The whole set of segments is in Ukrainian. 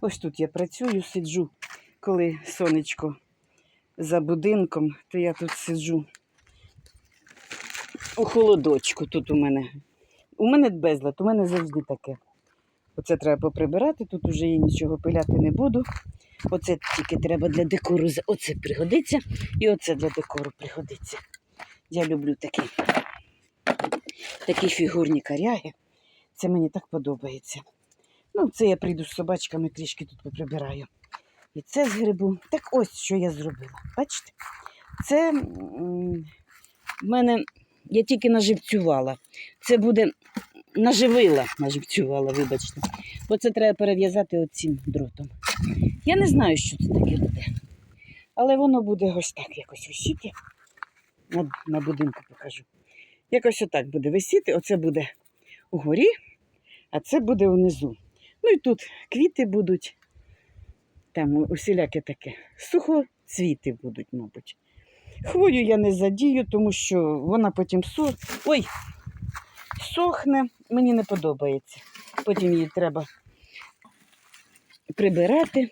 Ось тут я працюю, сиджу, коли сонечко за будинком, то я тут сиджу у холодочку. Тут у мене. У мене безлад, у мене завжди таке. Оце треба поприбирати, тут уже я нічого пиляти не буду. Оце тільки треба для декору. Оце пригодиться і оце для декору пригодиться. Я люблю такі, такі фігурні коряги. Це мені так подобається. Ну, це я прийду з собачками, трішки тут поприбираю. І це згребу. Так ось що я зробила. Бачите? Це в мене я тільки наживцювала. Це буде наживила, наживцювала, вибачте. Бо це треба перев'язати оцим дротом. Я не знаю, що це таке буде. Але воно буде ось так якось висіти. На, на будинку покажу. Якось отак буде висіти. Оце буде угорі, а це буде внизу. Ну і тут квіти будуть. Там усіляке таке. Сухоцвіти будуть, мабуть. Хвою я не задію, тому що вона потім сох... Ой, сохне, мені не подобається. Потім її треба прибирати.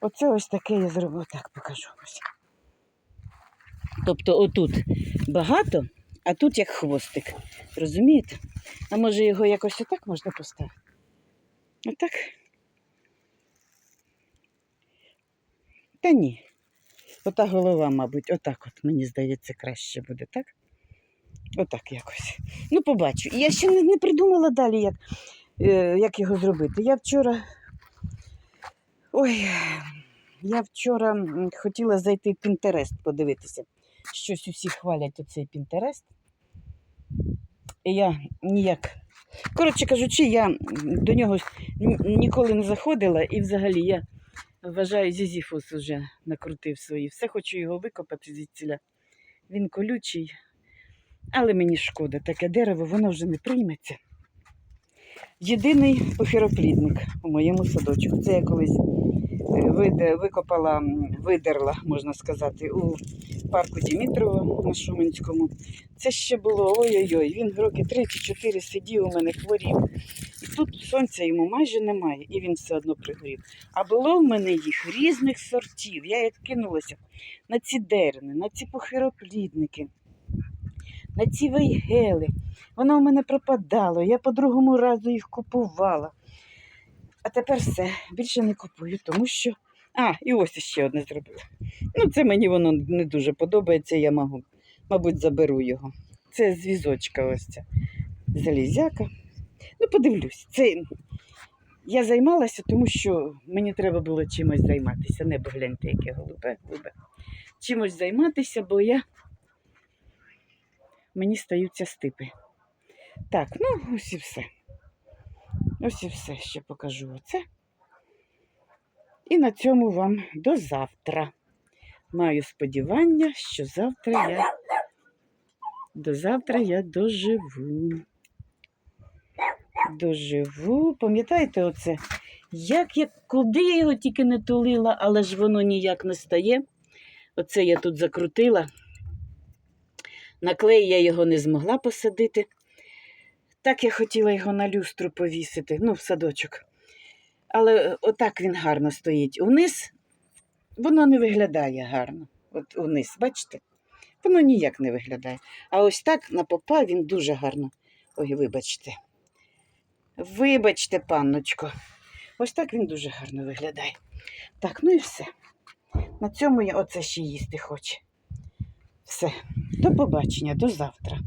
Оце ось таке я зроблю. Так покажу ось. Тобто отут багато, а тут як хвостик. Розумієте? А може його якось отак можна поставити? Отак? Та ні. Ота голова, мабуть, отак от, мені здається, краще буде, так? Отак якось. Ну, побачу. Я ще не, не придумала далі, як, е, як його зробити. Я вчора. Ой, я вчора хотіла зайти в Пінтерест подивитися. Щось усі хвалять оцей Пінтерест. І я ніяк. Коротше кажучи, я до нього ніколи не заходила, і взагалі я вважаю, Зізіфус вже накрутив свої. Все хочу його викопати звідсіля. Він колючий, але мені шкода, таке дерево, воно вже не прийметься. Єдиний похироплідник у моєму садочку. Це я колись викопала, видерла, можна сказати, у парку Дімітрова на Шуменському. Це ще було ой-ой-ой. Він роки 3 чи 4 сидів у мене хворів. І тут сонця йому майже немає, і він все одно пригорів. А було в мене їх різних сортів. Я як кинулася на ці дерни, на ці похироплідники, на ці вейгели. Воно в мене пропадало. Я по другому разу їх купувала. А тепер все, більше не купую, тому що. А, і ось ще одне зробила. Ну, це мені воно не дуже подобається, я можу, мабуть, заберу його. Це з ось ця залізяка. Ну, подивлюсь. Це я займалася, тому що мені треба було чимось займатися. Небо гляньте, яке голубе, голубе. Чимось займатися, бо я мені стаються стипи. Так, ну ось і все. Ось і все ще покажу оце. І на цьому вам до завтра. Маю сподівання, що завтра я до завтра я доживу. Доживу. Пам'ятаєте оце? Як я куди я його тільки не тулила, але ж воно ніяк не стає. Оце я тут закрутила. На клей я його не змогла посадити. Так я хотіла його на люстру повісити, ну, в садочок. Але е, отак він гарно стоїть. Униз воно не виглядає гарно. От униз, бачите? Воно ніяк не виглядає. А ось так на попа він дуже гарно. Ой, вибачте. Вибачте, панночко. Ось так він дуже гарно виглядає. Так, ну і все. На цьому я оце ще їсти хочу. Все. До побачення, до завтра.